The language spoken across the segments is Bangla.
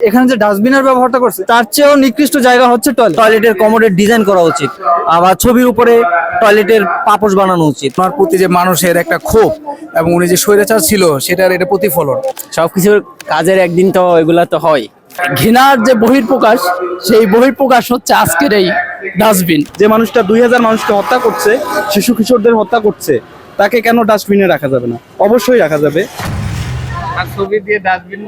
এখানে যে ডাস্টবিনের ব্যবহারটা করছে তার চেয়েও নিকৃষ্ট জায়গা হচ্ছে টয়লেট টয়লেটের কমোডের ডিজাইন করা উচিত। আবার ছবির উপরে টয়লেটের পাপোশ বানানো উচিত। ওনার প্রতি যে মানুষের একটা ক্ষোভ এবং উনি যে স্বৈরাচার ছিল সেটার এটা প্রতিফলন। সবকিছুর কাজের একদিন তো এগুলা তো হয়। ঘৃণার যে বহির্প্রকাশ সেই বহির্প্রকাশ হচ্ছে আজকের এই ডাস্টবিন যে মানুষটা দুই হাজার মানুষকে হত্যা করছে শিশু কিশোরদের হত্যা করছে তাকে কেন ডাস্টবিনে রাখা যাবে না? অবশ্যই রাখা যাবে। আর ছবি দিয়ে ডাস্টবিন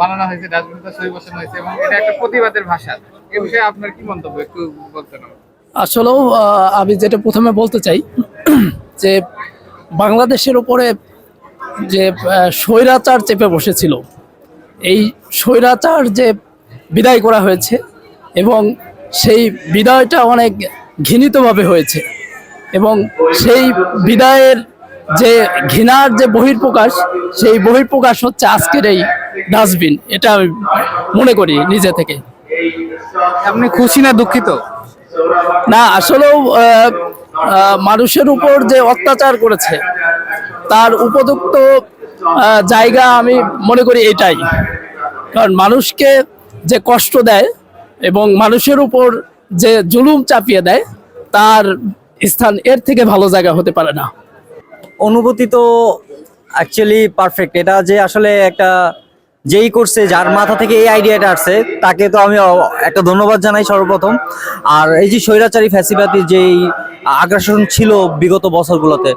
বানানো হয়েছে ডাস্টবিনটা ছবি বসানো হয়েছে এবং এটা একটা প্রতিবাদের ভাষা এ বিষয়ে আপনার কি মন্তব্য একটু বলতেন। আসলেও আমি যেটা প্রথমে বলতে চাই, যে বাংলাদেশের উপরে যে স্বৈরাচার চেপে বসেছিল, এই স্বৈরাচার যে বিদায় করা হয়েছে এবং সেই বিদায়টা অনেক ঘৃণিতভাবে হয়েছে এবং সেই বিদায়ের যে ঘৃণার যে বহির্প্রকাশ সেই বহির্প্রকাশ হচ্ছে আজকের এই ডাস্টবিন এটা আমি মনে করি নিজে থেকে। আপনি খুশি না দুঃখিত? না আসলেও মানুষের উপর যে অত্যাচার করেছে তার উপযুক্ত জায়গা আমি মনে করি এটাই। কারণ মানুষকে যে কষ্ট দেয় এবং মানুষের উপর যে জুলুম চাপিয়ে দেয় তার স্থান এর থেকে ভালো জায়গা হতে পারে না। অনুভূতি তো অ্যাকচুয়ালি পারফেক্ট এটা যে আসলে একটা যেই করছে যার মাথা থেকে এই আইডিয়াটা আসছে, তাকে তো আমি একটা ধন্যবাদ জানাই সর্বপ্রথম। আর এই যে স্বৈরাচারী ফ্যাসিবাদী যেই আগ্রাসন ছিল বিগত বছরগুলোতে,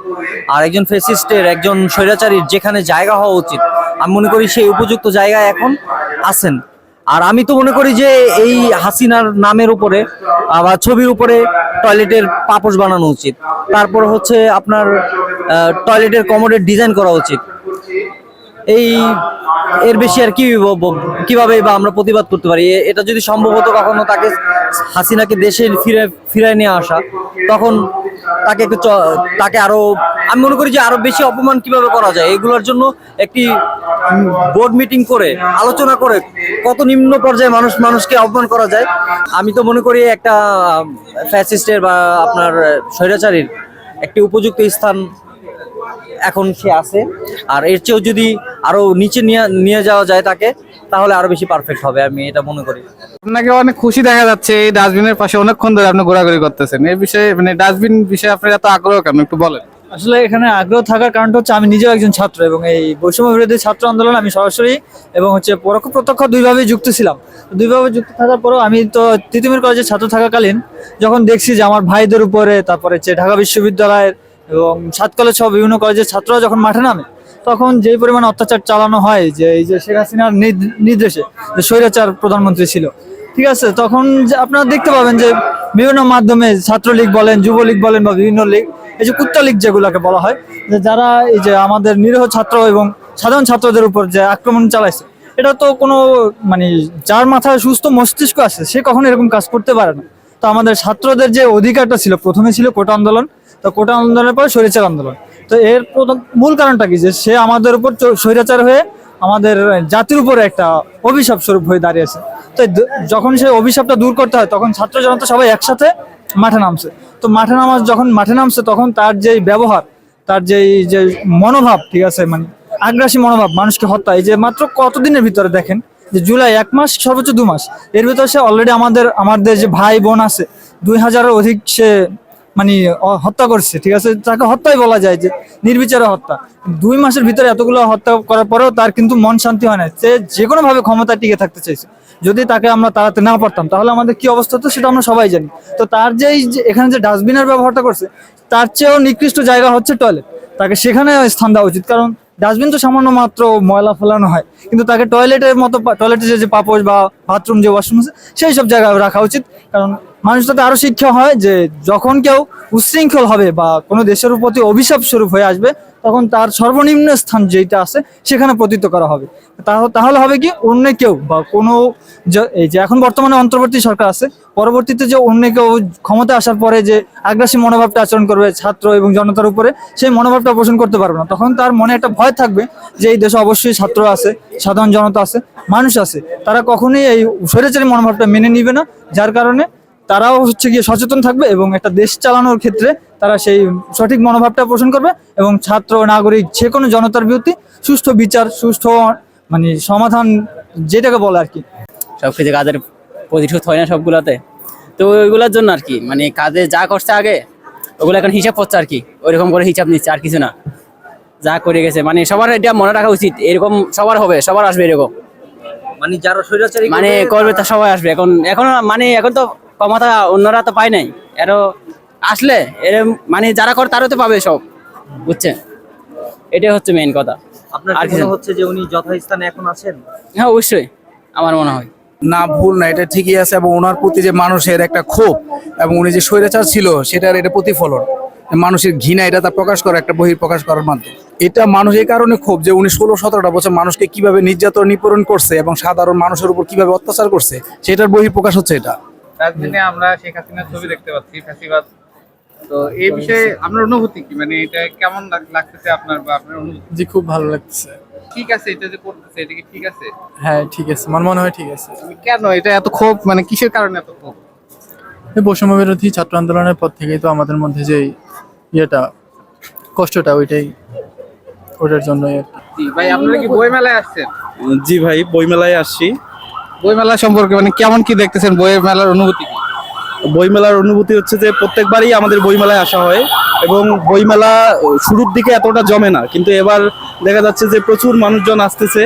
আর একজন ফ্যাসিস্টের একজন স্বৈরাচারীর যেখানে জায়গা হওয়া উচিত, আমি মনে করি সেই উপযুক্ত জায়গায় এখন আছেন। আর আমি তো মনে করি যে এই হাসিনার নামের উপরে আবার ছবির উপরে টয়লেটের পাপোশ বানানো উচিত। তারপর হচ্ছে আপনার টয়লেটের কমোডের ডিজাইন করা উচিত। এই এর বেশি আর কি কীভাবে বা আমরা প্রতিবাদ করতে পারি? এটা যদি সম্ভব হতো কখনো তাকে হাসিনাকে দেশে ফিরে, ফিরায় নিয়ে আসা, তখন তাকে একটু তাকে আরও, আমি মনে করি যে আরও বেশি অপমান কীভাবে করা যায়? এগুলোর জন্য একটি বোর্ড মিটিং করে, আলোচনা করে কত নিম্ন পর্যায়ে মানুষ, মানুষকে অপমান করা যায়। আমি তো মনে করি একটা ফ্যাসিস্টের বা আপনার স্বৈরাচারীর একটি উপযুক্ত স্থান এখন সে আছে। আর এর চেয়েও যদি আরও নিচে নিয়ে নিয়ে যাওয়া যায় তাকে তাহলে আরও বেশি পারফেক্ট হবে আমি এটা মনে করি। আপনাকে অনেক খুশি দেখা যাচ্ছে এই ডাস্টবিনের পাশে অনেকক্ষণ ধরে আপনি ঘোরাঘুরি করতেছেন। এই বিষয়ে মানে ডাস্টবিন বিষয়ে আপনার এত আগ্রহ কেন? একটু বলেন। আসলে এখানে আগ্রহ থাকার কারণটা হচ্ছে আমি নিজেও একজন ছাত্র এবং এই বৈষম্য বিরোধী ছাত্র আন্দোলন আমি সরাসরি এবং হচ্ছে পরোক্ষ প্রত্যক্ষ দুইভাবে যুক্ত ছিলাম। তো দুইভাবে যুক্ত থাকার পরেও আমি তো তিতুমির কলেজের ছাত্র থাকাকালীন যখন দেখছি যে আমার ভাইদের উপরে তারপরে হচ্ছে ঢাকা বিশ্ববিদ্যালয়ের এবং সাত কলেজ সহ বিভিন্ন কলেজের ছাত্ররা যখন মাঠে নামে, তখন যেই পরিমাণ অত্যাচার চালানো হয়, যে এই যে শেখ হাসিনার নির্দেশে যে স্বৈরাচার প্রধানমন্ত্রী ছিল, ঠিক আছে? তখন যে আপনারা দেখতে পাবেন যে বিভিন্ন মাধ্যমে ছাত্রলীগ বলেন, যুবলীগ বলেন বা বিভিন্ন লীগ, এই যে কুত্তা লীগ যেগুলোকে বলা হয়, যে যারা এই যে আমাদের নিরীহ ছাত্র এবং সাধারণ ছাত্রদের উপর যে আক্রমণ চালাইছে, এটা তো কোনো মানে যার মাথায় সুস্থ মস্তিষ্ক আছে, সে কখনো এরকম কাজ করতে পারে না। তো আমাদের ছাত্রদের যে অধিকারটা ছিল, প্রথমে ছিল কোটা আন্দোলন, তো কোটা আন্দোলনের পরে স্বৈরাচার আন্দোলন। তো এর প্রথম মূল কারণটা কি? যে সে আমাদের উপর স্বৈরাচার হয়ে আমাদের জাতির উপরে একটা অভিশাপ স্বরূপ হয়ে দাঁড়িয়েছে তো যখন সে অভিশাপটা দূর করতে হয়, তখন ছাত্র জনতা সবাই একসাথে মাঠে নামছে। তো মাঠে নামাজ যখন মাঠে নামছে, তখন তার যেই ব্যবহার, তার যেই যে মনোভাব, ঠিক আছে মানে আগ্রাসী মনোভাব, মানুষকে হত্যা, এই যে মাত্র কতদিনের ভিতরে দেখেন? যে জুলাই এক মাস, সর্বোচ্চ দু মাস। এর ভিতরে সে অলরেডি আমাদের আমাদের যে ভাই বোন আছে, দুই হাজারের অধিক সে মানে হত্যা করছে, ঠিক আছে? তাকে হত্যাই বলা যায় যে নির্বিচারে হত্যা। দুই মাসের ভিতরে এতগুলো হত্যা করার পরেও তার কিন্তু মন শান্তি হয় না সে যে কোনোভাবে ক্ষমতা টিকে থাকতে চাইছে। যদি তাকে আমরা তাড়াতে না পারতাম, তাহলে আমাদের কি অবস্থা হতো সেটা আমরা সবাই জানি। তো তার যে এই যে, এখানে যে ডাস্টবিনের ব্যবহারটা করছে, তার চেয়েও নিকৃষ্ট জায়গা হচ্ছে টয়লেট তাকে সেখানে স্থান দেওয়া উচিত। কারণ ডাস্টবিন তো সামান্য মাত্র ময়লা ফেলানো হয়, কিন্তু তাকে টয়লেটের মতো টয়লেটের যে পাপোশ বা বাথরুম যে ওয়াশরুম আছে, সেই সব জায়গায় রাখা উচিত। কারণ মানুষ তাতে আরও শিক্ষা হয় যে যখন কেউ উশৃঙ্খল হবে বা কোনো দেশের প্রতি অভিশাপ স্বরূপ হয়ে আসবে তখন তার সর্বনিম্ন স্থান যেটা আছে, সেখানে পতিত করা হবে। তাহ- তাহলে হবে কি, অন্য কেউ বা কোনো এই যে এখন বর্তমানে অন্তর্বর্তী সরকার আছে, পরবর্তীতে যে অন্য কেউ ক্ষমতা আসার পরে যে আগ্রাসী মনোভাবটা আচরণ করবে ছাত্র এবং জনতার উপরে, সেই মনোভাবটা পোষণ করতে পারবে না। তখন তার মনে একটা ভয় থাকবে যে এই দেশে অবশ্যই ছাত্র আছে, সাধারণ জনতা আছে, মানুষ আছে। তারা কখনোই এই স্বৈরাচারী মনোভাবটা মেনে নিবে না, যার কারণে তারাও হচ্ছে গিয়ে সচেতন থাকবে এবং একটা দেশ চালানোর ক্ষেত্রে তারা সেই সঠিক মনোভাবটা পোষণ করবে এবং ছাত্র নাগরিক যে কোনো জনতার বিরুদ্ধে সুষ্ঠু বিচার সুষ্ঠু মানে সমাধান যেটাকে বলে আর কি। সব কিছু কাজের প্রতিশোধ হয় না সবগুলোতে। তো ওইগুলোর জন্য আর কি মানে কাজে যা করছে আগে ওগুলো এখন হিসাব করছে আর কি ওইরকম করে হিসাব নিচ্ছে আর কিছু না। যা করে গেছে মানে সবার এটা মনে রাখা উচিত এরকম সবার হবে সবার আসবে এরকম। মানে যারা স্বৈরাচারী মানে করবে তা সবাই আসবে এখন এখন মানে এখন তো ক্ষমতা অন্যরা তো পায় নাই এরও আসলে এরম মানে যারা করে তারও তো পাবে সব বুঝছেন এটাই হচ্ছে মেইন কথা। আপনার আর কি মনে হচ্ছে যে উনি যথাস্থানে এখন আছেন? হ্যাঁ অবশ্যই আমার মনে হয়। না ভুল না এটা ঠিকই আছে এবং ওনার প্রতি যে মানুষের একটা ক্ষোভ এবং উনি যে স্বৈরাচার ছিল সেটার এটা প্রতিফলন। মানুষের ঘৃণা এটা তার প্রকাশ করা একটা বহির প্রকাশ করার মাধ্যমে। এটা মানুষ এই কারণে ক্ষোভ যে উনি ষোলো সতেরোটা বছর মানুষকে কীভাবে নির্যাতন নিপীড়ন করছে এবং সাধারণ মানুষের উপর কীভাবে অত্যাচার করছে সেটার বহির প্রকাশ হচ্ছে এটা। আমরা শেখ হাসিনার ছবি দেখতে পাচ্ছি ফ্যাসিবাদ তো এই বিষয়ে আপনার অনুভূতি কি? মানে এটা কেমন লাগ- লাগতেছে আপনার বা আপনার অনুভূতি? জি খুব ভালো লাগছে ঠিক আছে এটা যে করতেছে এটা কি ঠিক আছে? হ্যাঁ ঠিক আছে। আমার মনে হয় ঠিক আছে। কেন? এটা এত ক্ষোভ? মানে কিসের কারণে এত ক্ষোভ? এই বৈষম্য বিরোধী ছাত্র আন্দোলনের পর থেকেই তো আমাদের মধ্যে যে ইয়েটা কষ্টটা ওইটাই ওটার জন্যই আর কি। জি, ভাই আপনারা কি বই মেলায় আসছেন? জি ভাই বইমেলায় আসছি। বই মেলা সম্পর্কে মানে কেমন কি দেখতেছেন? বইয়ের মেলার অনুভূতি কি? বইমেলার অনুভূতি হচ্ছে যে প্রত্যেকবারই আমাদের বইমেলায় আসা হয় এবং বইমেলা শুরুর দিকে এতটা জমে না, কিন্তু এবার দেখা যাচ্ছে যে প্রচুর মানুষজন আসতেছে।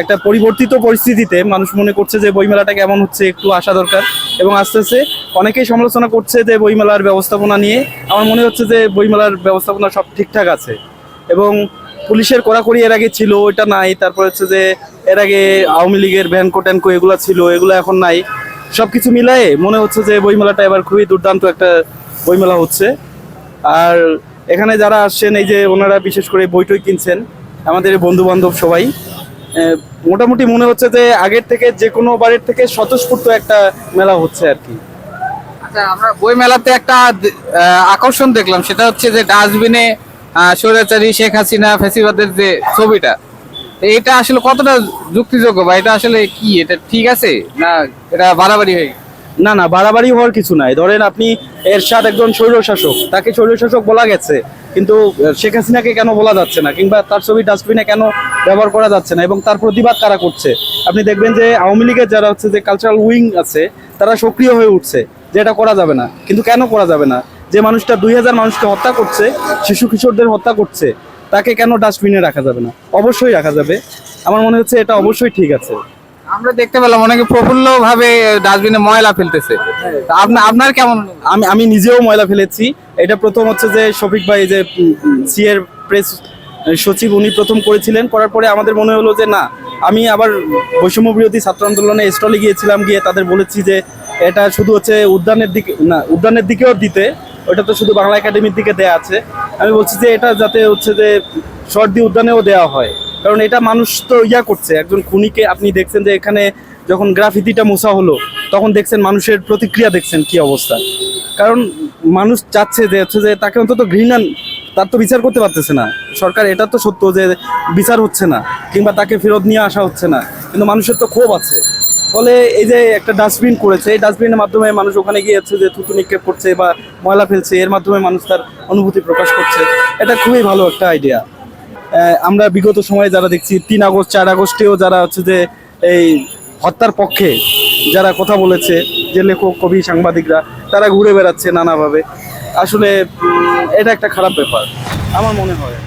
একটা পরিবর্তিত পরিস্থিতিতে মানুষ মনে করছে যে বইমেলাটা কেমন হচ্ছে, একটু আসা দরকার এবং আসতেছে অনেকেই সমালোচনা করছে যে বইমেলার ব্যবস্থাপনা নিয়ে। আমার মনে হচ্ছে যে বইমেলার ব্যবস্থাপনা সব ঠিকঠাক আছে এবং পুলিশের কড়াকড়ি এর আগে ছিল ওটা নাই, তারপর হচ্ছে যে এর আগে আওয়ামী লীগের ভ্যানকো ট্যানকো এগুলো ছিল, এগুলো এখন নাই। সবকিছু মিলায়ে মনে হচ্ছে যে বইমেলাটা এবার খুবই দুর্দান্ত একটা বইমেলা হচ্ছে। আর এখানে যারা আসছেন, এই যে ওনারা বিশেষ করে বইটই কিনছেন, আমাদের বন্ধু বান্ধব সবাই মোটামুটি মনে হচ্ছে যে আগের থেকে যে কোনো বারের থেকে স্বতঃস্ফূর্ত একটা মেলা হচ্ছে আর কি। আচ্ছা আমরা বই মেলাতে একটা আকর্ষণ দেখলাম, সেটা হচ্ছে যে ডাস্টবিনে স্বৈরাচারী শেখ হাসিনা ফেসিবাদের যে ছবিটা। এটা আসলে কতটা যুক্তিযোগ্য বা এটা আসলে কি? এটা ঠিক আছে? না, এটা বাড়াবাড়ি হয়ে না না, বাড়াবাড়ি হওয়ার কিছু নাই। ধরেন আপনি এরশাদ একজন স্বৈরশাসক, তাকে স্বৈরশাসক বলা গেছে, কিন্তু শেখ হাসিনাকে কেন বলা যাচ্ছে না? কিংবা তার ছবি ডাস্টবিনে কেন ব্যবহার করা যাচ্ছে না? এবং তার প্রতিবাদ কারা করছে? আপনি দেখবেন যে আওয়ামী লীগের যারা হচ্ছে যে কালচারাল উইং আছে, তারা সক্রিয় হয়ে উঠছে যে এটা করা যাবে না। কিন্তু কেন করা যাবে না? যে মানুষটা দুই হাজার মানুষকে হত্যা করছে, শিশু কিশোরদের হত্যা করছে তাকে কেন ডাস্টবিনে রাখা যাবে না? অবশ্যই রাখা যাবে। আমার মনে হচ্ছে এটা অবশ্যই ঠিক আছে। আমরা দেখতে পেলাম অনেকে প্রফুল্ল ভাবে ডাস্টবিনে ময়লা ফেলতেছে। আপনার আপনার কেমন আমি আমি নিজেও ময়লা ফেলেছি। এটা প্রথম হচ্ছে যে শফিক ভাই যে সি এর প্রেস সচিব উনি প্রথম করেছিলেন। করার পরে আমাদের মনে হলো যে না আমি আবার বৈষম্য বিরোধী ছাত্র আন্দোলনে স্টলে গিয়েছিলাম গিয়ে তাদের বলেছি যে এটা শুধু হচ্ছে উদ্যানের দিকে না উদ্যানের দিকেও দিতে। ওটা তো শুধু বাংলা একাডেমির দিকে দেয়া আছে। আমি বলছি যে এটা যাতে হচ্ছে যে সর্দি উদ্যানেও দেওয়া হয়। কারণ এটা মানুষ তো ইয়া করছে, একজন খুনিকে আপনি দেখছেন যে এখানে যখন গ্রাফিতিটা মোছা হলো, তখন দেখছেন মানুষের প্রতিক্রিয়া দেখছেন কি অবস্থা। কারণ মানুষ চাচ্ছে যে হচ্ছে যে তাকে অন্তত ঘৃণা, তার তো বিচার করতে পারতেছে না। সরকার, এটা তো সত্য যে বিচার হচ্ছে না, কিংবা তাকে ফেরত নিয়ে আসা হচ্ছে না। কিন্তু মানুষের তো ক্ষোভ আছে। ফলে এই যে একটা ডাস্টবিন করেছে, এই ডাস্টবিনের মাধ্যমে মানুষ ওখানে গিয়ে যাচ্ছে যে থুতু নিক্ষেপ করছে বা ময়লা ফেলছে, এর মাধ্যমে মানুষ তার অনুভূতি প্রকাশ করছে। এটা খুবই ভালো একটা আইডিয়া আমরা বিগত সময়ে যারা দেখছি, তিন আগস্ট, চার আগস্টেও যারা হচ্ছে যে এই হত্যার পক্ষে যারা কথা বলেছে, যে লেখক, কবি, সাংবাদিকরা, তারা ঘুরে বেড়াচ্ছে নানাভাবে। আসলে এটা একটা খারাপ ব্যাপার, আমার মনে হয়।